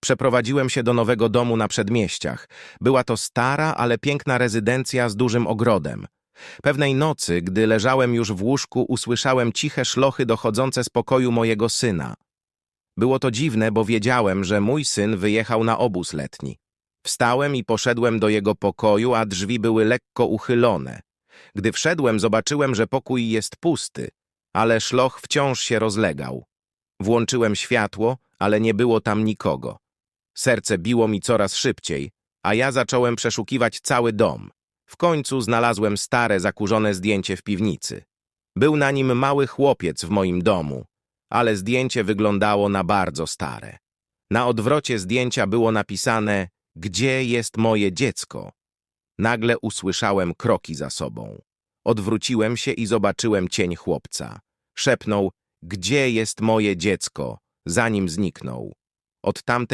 Przeprowadziłem się do nowego domu na przedmieściach. Była to stara, ale piękna rezydencja z dużym ogrodem. Pewnej nocy, gdy leżałem już w łóżku, usłyszałem ciche szlochy dochodzące z pokoju mojego syna. Było to dziwne, bo wiedziałem, że mój syn wyjechał na obóz letni. Wstałem i poszedłem do jego pokoju, a drzwi były lekko uchylone. Gdy wszedłem, zobaczyłem, że pokój jest pusty, ale szloch wciąż się rozlegał. Włączyłem światło, ale nie było tam nikogo. Serce biło mi coraz szybciej, a ja zacząłem przeszukiwać cały dom. W końcu znalazłem stare, zakurzone zdjęcie w piwnicy. Był na nim mały chłopiec w moim domu, ale zdjęcie wyglądało na bardzo stare. Na odwrocie zdjęcia było napisane Gdzie jest moje dziecko? Nagle usłyszałem kroki za sobą. Odwróciłem się i zobaczyłem cień chłopca. Szepnął, gdzie jest moje dziecko, zanim zniknął. Od tamtej